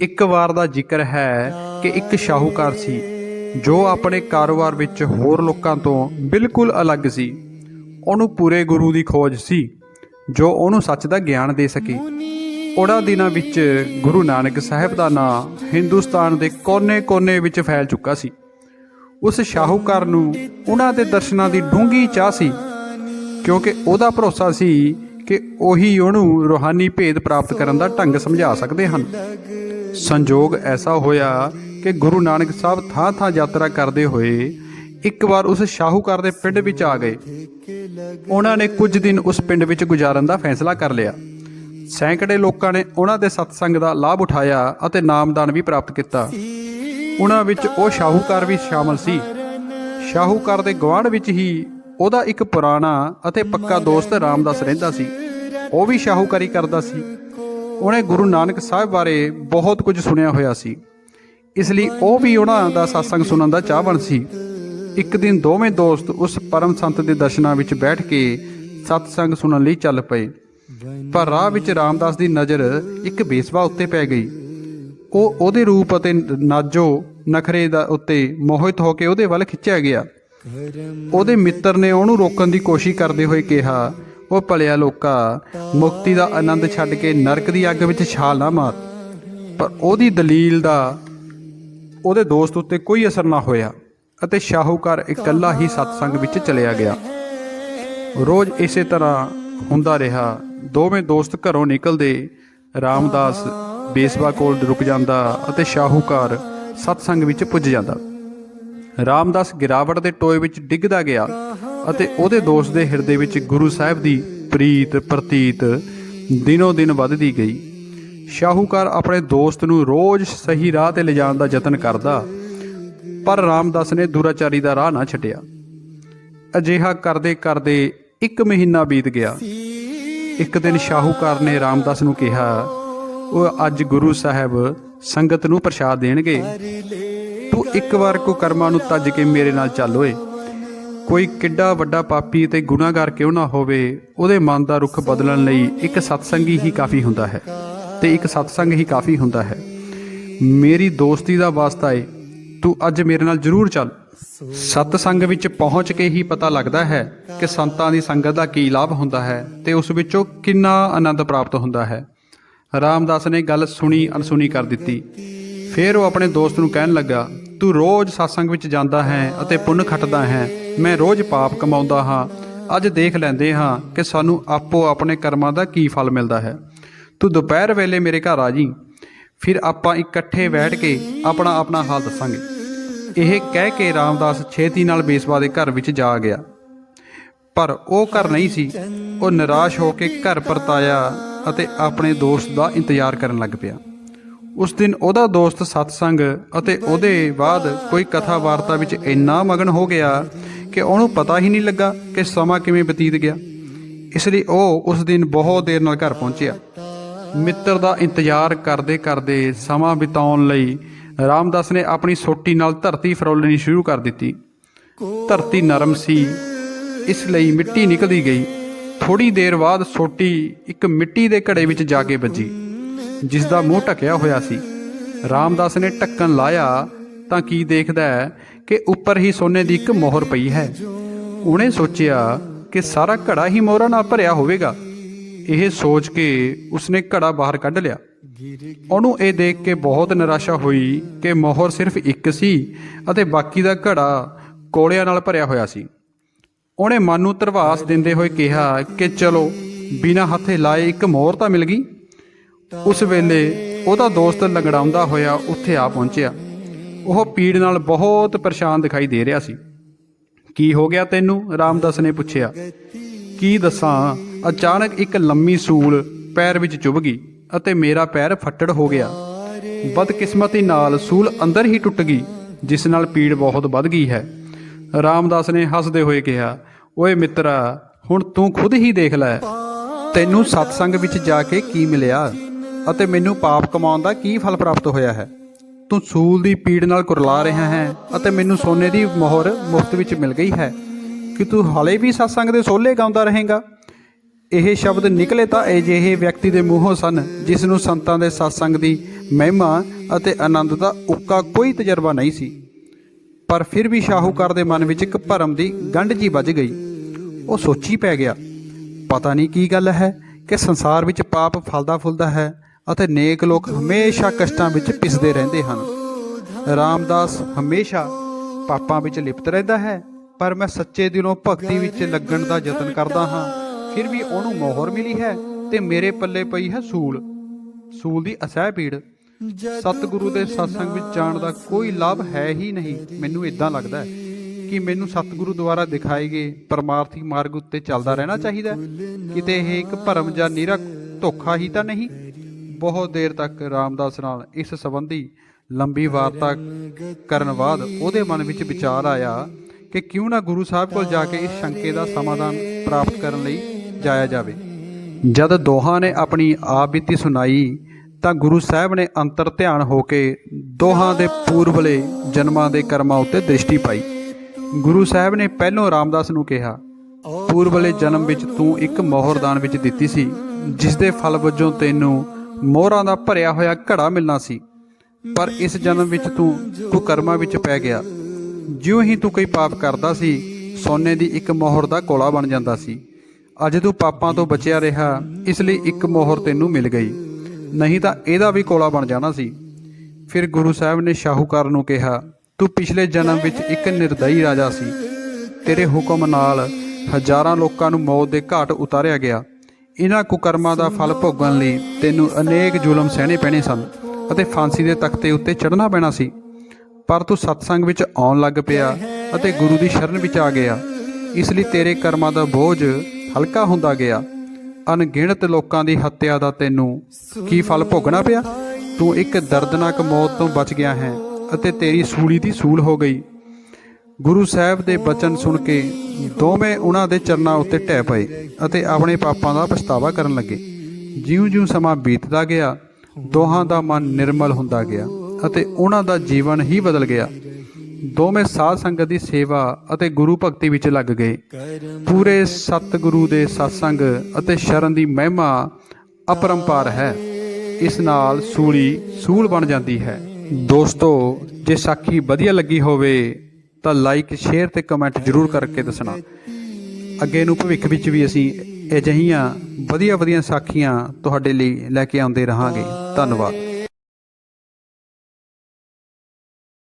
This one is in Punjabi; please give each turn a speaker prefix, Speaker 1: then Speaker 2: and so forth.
Speaker 1: ਇੱਕ ਵਾਰ ਦਾ ਜ਼ਿਕਰ ਹੈ ਕਿ ਇੱਕ ਸ਼ਾਹੂਕਾਰ ਸੀ, ਜੋ ਆਪਣੇ ਕਾਰੋਬਾਰ ਵਿੱਚ ਹੋਰ ਲੋਕਾਂ ਤੋਂ ਬਿਲਕੁਲ ਅਲੱਗ ਸੀ। ਉਹਨੂੰ ਪੂਰੇ ਗੁਰੂ ਦੀ ਖੋਜ ਸੀ, ਜੋ ਉਹਨੂੰ ਸੱਚ ਦਾ ਗਿਆਨ ਦੇ ਸਕੇ। ਉਹਨਾਂ ਦਿਨਾਂ ਵਿੱਚ ਗੁਰੂ ਨਾਨਕ ਸਾਹਿਬ ਦਾ ਨਾਮ ਹਿੰਦੁਸਤਾਨ ਦੇ ਕੋਨੇ-ਕੋਨੇ ਵਿੱਚ ਫੈਲ ਚੁੱਕਾ ਸੀ। ਉਸ ਸ਼ਾਹੂਕਾਰ ਨੂੰ ਉਹਨਾਂ ਦੇ ਦਰਸ਼ਨਾਂ ਦੀ ਡੂੰਘੀ ਚਾਹ ਸੀ, ਕਿਉਂਕਿ ਉਹਦਾ ਭਰੋਸਾ ਸੀ ਕਿ ਉਹੀ ਉਹਨੂੰ ਰੋਹਾਨੀ ਭੇਦ ਪ੍ਰਾਪਤ ਕਰਨ ਦਾ ਢੰਗ ਸਮਝਾ ਸਕਦੇ ਹਨ। ਸੰਜੋਗ ਐਸਾ ਹੋਇਆ ਕਿ ਗੁਰੂ ਨਾਨਕ ਸਾਹਿਬ ਥਾਂ-ਥਾਂ ਯਾਤਰਾ ਕਰਦੇ ਹੋਏ ਇੱਕ ਵਾਰ ਉਸ ਸ਼ਾਹੂਕਾਰ ਦੇ ਪਿੰਡ ਵਿੱਚ ਆ ਗਏ। ਉਹਨਾਂ ਨੇ ਕੁਝ ਦਿਨ ਉਸ ਪਿੰਡ ਵਿੱਚ ਗੁਜ਼ਾਰਨ ਦਾ ਫੈਸਲਾ ਕਰ ਲਿਆ। ਸੈਂਕੜੇ ਲੋਕਾਂ ਨੇ ਉਹਨਾਂ ਦੇ ਸਤਸੰਗ ਦਾ ਲਾਭ ਉਠਾਇਆ ਅਤੇ ਨਾਮਦਾਨ ਵੀ ਪ੍ਰਾਪਤ ਕੀਤਾ। ਉਹਨਾਂ ਵਿੱਚ ਉਹ ਸ਼ਾਹੂਕਾਰ ਵੀ ਸ਼ਾਮਲ ਸੀ। ਸ਼ਾਹੂਕਾਰ ਦੇ ਗਵਾਂਢ ਵਿੱਚ ਹੀ ਉਹਦਾ ਇੱਕ ਪੁਰਾਣਾ ਅਤੇ ਪੱਕਾ ਦੋਸਤ ਰਾਮਦਾਸ ਰਹਿੰਦਾ ਸੀ। ਉਹ ਵੀ ਸ਼ਾਹੂਕਾਰੀ ਕਰਦਾ ਸੀ। ਉਹਨੇ ਗੁਰੂ ਨਾਨਕ ਸਾਹਿਬ ਬਾਰੇ ਬਹੁਤ ਕੁਝ ਸੁਣਿਆ ਹੋਇਆ ਸੀ। ਇਸ ਲਈ ਉਹ ਵੀ ਉਹਨਾਂ ਦਾ satsang ਸੁਣਨ ਦਾ ਚਾਹਵਣ ਸੀ। ਇੱਕ ਦਿਨ ਦੋਵੇਂ ਦੋਸਤ ਉਸ ਪਰਮ ਸੰਤ ਦੇ ਦਰਸ਼ਨਾਂ ਵਿੱਚ ਬੈਠ ਕੇ ਸਤਸੰਗ ਸੁਣਨ ਲਈ ਚੱਲ ਪਏ। ਪਰ ਰਾਹ ਵਿੱਚ ਰਾਮਦਾਸ ਦੀ ਨਜ਼ਰ ਇੱਕ ਬੇਸਵਾ ਉੱਤੇ ਪੈ ਗਈ। ਉਹ ਉਹਦੇ ਰੂਪ ਅਤੇ ਨਾਜੋ ਨਖਰੇ ਦਾ ਉੱਤੇ ਮੋਹਿਤ ਹੋ ਕੇ ਉਹਦੇ ਵੱਲ ਖਿੱਚਿਆ ਗਿਆ। ਉਹਦੇ ਮਿੱਤਰ ਨੇ ਉਹਨੂੰ ਰੋਕਣ ਦੀ ਕੋਸ਼ਿਸ਼ ਕਰਦੇ ਹੋਏ ਕਿਹਾ ਉਹ ਭਲਿਆ ਲੋਕਾ, ਮੁਕਤੀ ਦਾ ਆਨੰਦ ਛੱਡ ਕੇ ਨਰਕ ਦੀ ਅੱਗ ਵਿੱਚ ਛਾਲ ਨਾ ਮਾਰ। ਪਰ ਉਹਦੀ ਦਲੀਲ ਦਾ ਉਹਦੇ ਦੋਸਤ ਉੱਤੇ ਕੋਈ ਅਸਰ ਨਾ ਹੋਇਆ ਅਤੇ ਸ਼ਾਹੂਕਾਰ ਇਕੱਲਾ ਹੀ ਸਤਸੰਗ ਵਿੱਚ ਚਲਿਆ ਗਿਆ। ਰੋਜ਼ ਇਸੇ ਤਰ੍ਹਾਂ ਹੁੰਦਾ ਰਿਹਾ। ਦੋਵੇਂ ਦੋਸਤ ਘਰੋਂ ਨਿਕਲਦੇ ਰਾਮਦਾਸ ਬੇਸਵਾ ਕੋਲ ਰੁਕ ਜਾਂਦਾ ਅਤੇ ਸ਼ਾਹੂਕਾਰ ਸਤਸੰਗ ਵਿੱਚ ਪੁੱਜ ਜਾਂਦਾ। ਰਾਮਦਾਸ ਗਿਰਾਵਟ ਦੇ ਟੋਏ ਵਿੱਚ ਡਿੱਗਦਾ ਗਿਆ। ਅਤੇ ਉਹਦੇ ਦੋਸਤ ਦੇ ਹਿਰਦੇ ਵਿੱਚ ਗੁਰੂ ਸਾਹਿਬ ਦੀ ਪ੍ਰੀਤ, ਪ੍ਰਤੀਤ ਦਿਨੋ ਦਿਨ ਵੱਧਦੀ ਗਈ। ਸ਼ਾਹੂਕਾਰ ਆਪਣੇ ਦੋਸਤ ਨੂੰ ਰੋਜ਼ ਸਹੀ ਰਾਹ ਤੇ ਲਿਜਾਣ ਦਾ ਯਤਨ ਕਰਦਾ, ਪਰ ਰਾਮਦਾਸ ਨੇ ਦੁਰਾਚਾਰੀ ਦਾ ਰਾਹ ਨਾ ਛੱਡਿਆ। ਅਜਿਹਾ ਕਰਦੇ ਕਰਦੇ ਇੱਕ ਮਹੀਨਾ ਬੀਤ ਗਿਆ। ਇੱਕ ਦਿਨ ਸ਼ਾਹੂਕਾਰ ਨੇ ਰਾਮਦਾਸ ਨੂੰ ਕਿਹਾ, ਉਹ ਅੱਜ ਗੁਰੂ ਸਾਹਿਬ ਸੰਗਤ ਨੂੰ ਪ੍ਰਸ਼ਾਦ ਦੇਣਗੇ। ਤੂੰ ਇੱਕ ਵਾਰ ਕੋ ਕਰਮਾਂ ਨੂੰ ਤੱਜ ਕੇ ਮੇਰੇ ਨਾਲ ਚੱਲ ਓਏ। ਕੋਈ ਕਿੱਡਾ ਵੱਡਾ ਪਾਪੀ ਤੇ ਗੁਨਾਹਗਾਰ ਕਿਉਂ ਨਾ ਹੋਵੇ, ਉਹਦੇ ਮਨ ਦਾ ਰੁਖ ਬਦਲਣ ਲਈ ਇੱਕ ਸਤਸੰਗੀ ਹੀ ਕਾਫੀ ਹੁੰਦਾ ਹੈ ਤੇ ਇੱਕ ਸਤਸੰਗ ਹੀ ਕਾਫੀ ਹੁੰਦਾ ਹੈ। ਮੇਰੀ ਦੋਸਤੀ ਦਾ ਵਾਸਤਾ ਏ, ਤੂੰ ਅੱਜ ਮੇਰੇ ਨਾਲ ਜ਼ਰੂਰ ਚੱਲ। ਸਤਸੰਗ ਵਿੱਚ ਪਹੁੰਚ ਕੇ ਹੀ ਪਤਾ ਲੱਗਦਾ ਹੈ ਕਿ ਸੰਤਾਂ ਦੀ ਸੰਗਤ ਦਾ ਕੀ ਲਾਭ ਹੁੰਦਾ ਹੈ ਤੇ ਉਸ ਵਿੱਚੋਂ ਕਿੰਨਾ ਆਨੰਦ ਪ੍ਰਾਪਤ ਹੁੰਦਾ ਹੈ। ਰਾਮਦਾਸ ਨੇ ਗੱਲ ਸੁਣੀ ਅਨਸੁਣੀ ਕਰ ਦਿੱਤੀ। ਫਿਰ ਉਹ ਆਪਣੇ ਦੋਸਤ ਨੂੰ ਕਹਿਣ ਲੱਗਾ, ਤੂੰ ਰੋਜ਼ satsang ਵਿੱਚ ਜਾਂਦਾ ਹੈ ਅਤੇ ਪੁੰਨ ਖੱਟਦਾ ਹੈ ਮੈਂ ਰੋਜ਼ ਪਾਪ ਕਮਾਉਂਦਾ ਹਾਂ। ਅੱਜ ਦੇਖ ਲੈਂਦੇ ਹਾਂ ਕਿ ਸਾਨੂੰ ਆਪੋ ਆਪਣੇ ਕਰਮਾਂ ਦਾ ਕੀ ਫਲ ਮਿਲਦਾ ਹੈ। ਤੂੰ ਦੁਪਹਿਰ ਵੇਲੇ ਮੇਰੇ ਘਰ ਆ ਜੀ। ਫਿਰ ਆਪਾਂ ਇਕੱਠੇ ਬੈਠ ਕੇ ਆਪਣਾ ਆਪਣਾ ਹਾਲ ਦੱਸਾਂਗੇ। ਇਹ ਕਹਿ ਕੇ ਰਾਮਦਾਸ ਛੇਤੀ ਨਾਲ ਬੇਸਵਾ ਦੇ ਘਰ ਵਿੱਚ ਜਾ ਗਿਆ। ਪਰ ਉਹ ਘਰ ਨਹੀਂ ਸੀ। ਉਹ ਨਿਰਾਸ਼ ਹੋ ਕੇ ਘਰ ਪਰਤਾਇਆ ਅਤੇ ਆਪਣੇ ਦੋਸਤ ਦਾ ਇੰਤਜ਼ਾਰ ਕਰਨ ਲੱਗ ਪਿਆ। ਉਸ ਦਿਨ ਉਹਦਾ ਦੋਸਤ ਸਤਸੰਗ ਅਤੇ ਉਹਦੇ ਬਾਅਦ ਕੋਈ ਕਥਾ ਵਾਰਤਾ ਵਿੱਚ ਇੰਨਾ ਮਗਨ ਹੋ ਗਿਆ ਕਿ ਉਹਨੂੰ ਪਤਾ ਹੀ ਨਹੀਂ ਲੱਗਾ ਕਿ ਸਮਾਂ ਕਿਵੇਂ ਬਤੀਤ ਗਿਆ। ਇਸ ਲਈ ਉਹ ਉਸ ਦਿਨ ਬਹੁਤ ਦੇਰ ਨਾਲ ਘਰ ਪਹੁੰਚਿਆ। ਮਿੱਤਰ ਦਾ ਇੰਤਜ਼ਾਰ ਕਰਦੇ ਕਰਦੇ ਸਮਾਂ ਬਿਤਾਉਣ ਲਈ ਰਾਮਦਾਸ ਨੇ ਆਪਣੀ ਸੋਟੀ ਨਾਲ ਧਰਤੀ ਫਰੋਲਣੀ ਸ਼ੁਰੂ ਕਰ ਦਿੱਤੀ। ਧਰਤੀ ਨਰਮ ਸੀ, ਇਸ ਲਈ ਮਿੱਟੀ ਨਿਕਲਦੀ ਗਈ। ਥੋੜੀ ਦੇਰ ਬਾਅਦ ਸੋਟੀ ਇੱਕ ਮਿੱਟੀ ਦੇ ਘੜੇ ਵਿੱਚ ਜਾ ਕੇ ਵੱਜੀ ਜਿਸ ਦਾ ਮੂੰਹ ਢੱਕਿਆ ਹੋਇਆ ਸੀ। ਰਾਮਦਾਸ ਨੇ ਢੱਕਣ ਲਾਇਆ ਤਾਂ ਕੀ ਦੇਖਦਾ ਹੈ ਕਿ ਉੱਪਰ ਹੀ ਸੋਨੇ ਦੀ ਇੱਕ ਮੋਹਰ ਪਈ ਹੈ? ਉਹਨੇ ਸੋਚਿਆ ਕਿ ਸਾਰਾ ਘੜਾ ਹੀ ਮੋਹਰਾਂ ਨਾਲ ਭਰਿਆ ਹੋਵੇਗਾ। ਇਹ ਸੋਚ ਕੇ ਉਸਨੇ ਘੜਾ ਬਾਹਰ ਕੱਢ ਲਿਆ। ਉਹਨੂੰ ਇਹ ਦੇਖ ਕੇ ਬਹੁਤ ਨਿਰਾਸ਼ਾ ਹੋਈ ਕਿ ਮੋਹਰ ਸਿਰਫ ਇੱਕ ਸੀ ਅਤੇ ਬਾਕੀ ਦਾ ਘੜਾ ਕੋਲਿਆਂ ਨਾਲ ਭਰਿਆ ਹੋਇਆ ਸੀ। ਉਹਨੇ ਮਨ ਨੂੰ ਧਰਵਾਸ ਦਿੰਦੇ ਹੋਏ ਕਿਹਾ ਕਿ ਚਲੋ, ਬਿਨਾਂ ਹੱਥੇ ਲਾਏ ਇੱਕ ਮੋਹਰ ਤਾਂ ਮਿਲ ਗਈ। ਉਸ ਵੇਲੇ ਉਹਦਾ ਦੋਸਤ ਲੰਗੜਾਉਂਦਾ ਹੋਇਆ ਉੱਥੇ ਆ ਪਹੁੰਚਿਆ। ਉਹ ਪੀੜ ਨਾਲ ਬਹੁਤ ਪਰੇਸ਼ਾਨ ਦਿਖਾਈ ਦੇ ਰਿਹਾ ਸੀ। ਕੀ ਹੋ ਗਿਆ ਤੈਨੂੰ? ਰਾਮਦਾਸ ਨੇ ਪੁੱਛਿਆ। ਕੀ ਦੱਸਾਂ? ਅਚਾਨਕ ਇੱਕ ਲੰਮੀ ਸੂਲ ਪੈਰ ਵਿੱਚ ਚੁੱਭ ਗਈ ਅਤੇ ਮੇਰਾ ਪੈਰ ਫੱਟੜ ਹੋ ਗਿਆ। ਬਦਕਿਸਮਤੀ ਨਾਲ ਸੂਲ ਅੰਦਰ ਹੀ ਟੁੱਟ ਗਈ, ਜਿਸ ਨਾਲ ਪੀੜ ਬਹੁਤ ਵੱਧ ਗਈ ਹੈ। ਰਾਮਦਾਸ ਨੇ ਹੱਸਦੇ ਹੋਏ ਕਿਹਾ, ਓਏ ਮਿੱਤਰਾ, ਹੁਣ ਤੂੰ ਖੁਦ ਹੀ ਦੇਖ ਲੈ। ਤੈਨੂੰ ਸਤਸੰਗ ਵਿੱਚ ਜਾ ਕੇ ਕੀ ਮਿਲਿਆ ਅਤੇ ਮੈਨੂੰ ਪਾਪ ਕਮਾਉਣ ਦਾ ਕੀ ਫਲ ਪ੍ਰਾਪਤ ਹੋਇਆ ਹੈ? ਤੂੰ ਸੂਲ ਦੀ ਪੀੜ ਨਾਲ ਕੁਰਲਾ ਰਿਹਾ ਹੈ ਅਤੇ ਮੈਨੂੰ ਸੋਨੇ ਦੀ ਮੋਹਰ ਮੁਫਤ ਵਿੱਚ ਮਿਲ ਗਈ ਹੈ। ਕਿ ਤੂੰ ਹਾਲੇ ਵੀ ਸਤਸੰਗ ਦੇ ਸੋਲੇ ਗਾਉਂਦਾ ਰਹੇਗਾ? ਇਹ ਸ਼ਬਦ ਨਿਕਲੇ ਤਾਂ ਅਜਿਹੇ ਵਿਅਕਤੀ ਦੇ ਮੂੰਹੋਂ ਸਨ, ਜਿਸ ਨੂੰ ਸੰਤਾਂ ਦੇ ਸਤਸੰਗ ਦੀ ਮਹਿਮਾ ਅਤੇ ਆਨੰਦ ਦਾ ਉੱਕਾ ਕੋਈ ਤਜਰਬਾ ਨਹੀਂ ਸੀ। ਪਰ ਫਿਰ ਵੀ ਸ਼ਾਹੂਕਾਰ ਦੇ ਮਨ ਵਿੱਚ ਇੱਕ ਭਰਮ ਦੀ ਗੰਢ ਜੀ ਵੱਜ ਗਈ। ਉਹ ਸੋਚੀ ਪੈ ਗਿਆ, ਪਤਾ ਨਹੀਂ ਕੀ ਗੱਲ ਹੈ ਕਿ ਸੰਸਾਰ ਵਿੱਚ ਪਾਪ ਫਲਦਾ ਫੁੱਲਦਾ ਹੈ ਅਤੇ ਨੇਕ ਲੋਕ ਹਮੇਸ਼ਾ ਕਸ਼ਟਾਂ ਵਿੱਚ ਪਿਸਦੇ ਰਹਿੰਦੇ ਹਨ। ਰਾਮਦਾਸ ਹਮੇਸ਼ਾ ਪਾਪਾਂ ਵਿੱਚ ਲਿਪਤ ਰਹਿੰਦਾ ਹੈ, ਪਰ ਮੈਂ ਸੱਚੇ ਦਿਲੋਂ ਭਗਤੀ ਵਿੱਚ ਲੱਗਣ ਦਾ ਯਤਨ ਕਰਦਾ ਹਾਂ। ਫਿਰ ਵੀ ਉਹਨੂੰ ਮੋਹਰ ਮਿਲੀ ਹੈ ਤੇ ਮੇਰੇ ਪੱਲੇ ਪਈ ਹੈ ਸੂਲ। ਸੂਲ ਦੀ ਅਸਹਿ ਪੀੜ। ਸਤਿਗੁਰੂ ਦੇ ਸਤਸੰਗ ਵਿੱਚ ਜਾਣ ਦਾ ਕੋਈ ਲਾਭ ਹੈ ਹੀ ਨਹੀਂ। ਮੈਨੂੰ ਇਦਾਂ ਲੱਗਦਾ ਹੈ ਕਿ ਮੈਨੂੰ ਸਤਿਗੁਰੂ ਦੁਆਰਾ ਦਿਖਾਏ ਗਏ ਪਰਮਾਰਥੀ ਮਾਰਗ ਉੱਤੇ ਚੱਲਦਾ ਰਹਿਣਾ ਚਾਹੀਦਾ ਕਿਤੇ ਇਹ ਇੱਕ ਭਰਮ ਜਾਂ ਨਿਰਾ ਧੋਖਾ ਹੀ ਤਾਂ ਨਹੀਂ? ਬਹੁਤ ਦੇਰ ਤੱਕ ਰਾਮਦਾਸ ਨਾਲ ਇਸ ਸੰਬੰਧੀ ਲੰਬੀ ਵਾਰਤਾ ਕਰਨ ਬਾਅਦ ਉਹਦੇ ਮਨ ਵਿੱਚ ਵਿਚਾਰ ਆਇਆ ਕਿ ਕਿਉਂ ਨਾ ਗੁਰੂ ਸਾਹਿਬ ਕੋਲ ਜਾ ਕੇ ਇਸ ਸ਼ੰਕੇ ਦਾ ਸਮਾਧਾਨ ਪ੍ਰਾਪਤ ਕਰਨ ਲਈ ਜਾਇਆ ਜਾਵੇ। ਜਦ ਦੋਹਾਂ ਨੇ ਆਪਣੀ ਆਪ ਬੀਤੀ ਸੁਣਾਈ ਤਾਂ ਗੁਰੂ ਸਾਹਿਬ ਨੇ ਅੰਤਰ ਧਿਆਨ ਹੋ ਕੇ ਦੋਹਾਂ ਦੇ ਪੂਰਬਲੇ ਜਨਮਾਂ ਦੇ ਕਰਮਾਂ ਉੱਤੇ ਦ੍ਰਿਸ਼ਟੀ ਪਾਈ। ਗੁਰੂ ਸਾਹਿਬ ਨੇ ਪਹਿਲੋਂ ਰਾਮਦਾਸ ਨੂੰ ਕਿਹਾ ਪੂਰਬਲੇ ਜਨਮ ਵਿੱਚ ਤੂੰ ਇੱਕ ਮੋਹਰਦਾਨ ਵਿੱਚ ਦਿੱਤੀ ਸੀ ਜਿਸ ਦੇ ਫਲ ਵਜੋਂ ਤੈਨੂੰ ਮੋਹਰਾਂ ਦਾ ਭਰਿਆ ਹੋਇਆ ਘੜਾ ਮਿਲਣਾ ਸੀ। ਪਰ ਇਸ ਜਨਮ ਵਿੱਚ ਤੂੰ ਕੁਕਰਮਾਂ ਵਿੱਚ ਪੈ ਗਿਆ। ਜਿਉਂ ਹੀ ਤੂੰ ਕੋਈ ਪਾਪ ਕਰਦਾ ਸੀ, ਸੋਨੇ ਦੀ ਇੱਕ ਮੋਹਰ ਦਾ ਕੋਲਾ ਬਣ ਜਾਂਦਾ ਸੀ। ਅੱਜ ਤੂੰ ਪਾਪਾਂ ਤੋਂ ਬਚਿਆ ਰਿਹਾ, ਇਸ ਲਈ ਇੱਕ ਮੋਹਰ ਤੈਨੂੰ ਮਿਲ ਗਈ। ਨਹੀਂ ਤਾਂ ਇਹਦਾ ਵੀ ਕੋਲਾ ਬਣ ਜਾਣਾ ਸੀ। ਫਿਰ ਗੁਰੂ ਸਾਹਿਬ ਨੇ ਸ਼ਾਹੂਕਾਰ ਨੂੰ ਕਿਹਾ, ਤੂੰ ਪਿਛਲੇ ਜਨਮ ਵਿੱਚ ਇੱਕ ਨਿਰਦਈ ਰਾਜਾ ਸੀ। ਤੇਰੇ ਹੁਕਮ ਨਾਲ ਹਜ਼ਾਰਾਂ ਲੋਕਾਂ ਨੂੰ ਮੌਤ ਦੇ ਘਾਟ ਉਤਾਰਿਆ ਗਿਆ। ਇਹਨਾਂ ਕੁਕਰਮਾਂ ਦਾ ਫਲ ਭੋਗਣ ਲਈ ਤੈਨੂੰ ਅਨੇਕ ਜ਼ੁਲਮ ਸਹਿਣੇ ਪੈਣੇ ਸਨ ਅਤੇ ਫਾਂਸੀ ਦੇ ਤਖਤੇ ਉੱਤੇ ਚੜ੍ਹਨਾ ਪੈਣਾ ਸੀ। ਪਰ ਤੂੰ ਸਤਸੰਗ ਵਿੱਚ ਆਉਣ ਲੱਗ ਪਿਆ ਅਤੇ ਗੁਰੂ ਦੀ ਸ਼ਰਨ ਵਿੱਚ ਆ ਗਿਆ। ਇਸ ਲਈ ਤੇਰੇ ਕਰਮਾਂ ਦਾ ਬੋਝ ਹਲਕਾ ਹੁੰਦਾ ਗਿਆ। ਅਣਗਿਣਤ ਲੋਕਾਂ ਦੀ ਹੱਤਿਆ ਦਾ ਤੈਨੂੰ ਕੀ ਫਲ ਭੋਗਣਾ ਪਿਆ? ਤੂੰ ਇੱਕ ਦਰਦਨਾਕ ਮੌਤ ਤੋਂ ਬਚ ਗਿਆ ਹੈ ਅਤੇ ਤੇਰੀ ਸੂਲੀ ਦੀ ਸੂਲ ਹੋ ਗਈ। ਗੁਰੂ ਸਾਹਿਬ ਦੇ ਬਚਨ ਸੁਣ ਕੇ ਦੋਵੇਂ ਉਹਨਾਂ ਦੇ ਚਰਨਾਂ ਉੱਤੇ ਢਹਿ ਪਏ ਅਤੇ ਆਪਣੇ ਪਾਪਾਂ ਦਾ ਪਛਤਾਵਾ ਕਰਨ ਲੱਗੇ। ਜਿਉਂ-ਜਿਉਂ ਸਮਾਂ ਬੀਤਦਾ ਗਿਆ, ਦੋਹਾਂ ਦਾ ਮਨ ਨਿਰਮਲ ਹੁੰਦਾ ਗਿਆ ਅਤੇ ਉਹਨਾਂ ਦਾ ਜੀਵਨ ਹੀ ਬਦਲ ਗਿਆ। ਦੋਵੇਂ ਸਾਧ ਸੰਗਤ ਦੀ ਸੇਵਾ ਅਤੇ ਗੁਰੂ ਭਗਤੀ ਵਿੱਚ ਲੱਗ ਗਏ। ਪੂਰੇ ਸਤਿਗੁਰੂ ਦੇ ਸਤਸੰਗ ਅਤੇ ਸ਼ਰਨ ਦੀ ਮਹਿਮਾ ਅਪਰੰਪਾਰ ਹੈ। ਇਸ ਨਾਲ ਸੂਲੀ ਸੂਲ ਬਣ ਜਾਂਦੀ ਹੈ। ਦੋਸਤੋ, ਜੇ ਸਾਖੀ ਵਧੀਆ ਲੱਗੀ ਹੋਵੇ ਤਾਂ ਲਾਈਕ ਸ਼ੇਅਰ ਤੇ ਕਮੈਂਟ ਜ਼ਰੂਰ ਕਰਕੇ ਦੱਸਣਾ। ਅੱਗੇ ਨੂੰ ਭਵਿੱਖ ਵਿੱਚ ਵੀ ਅਸੀਂ ਅਜਿਹੀਆਂ ਵਧੀਆ ਵਧੀਆ ਸਾਖੀਆਂ ਤੁਹਾਡੇ ਲਈ ਲੈ ਕੇ ਆਉਂਦੇ ਰਹਾਂਗੇ। ਧੰਨਵਾਦ।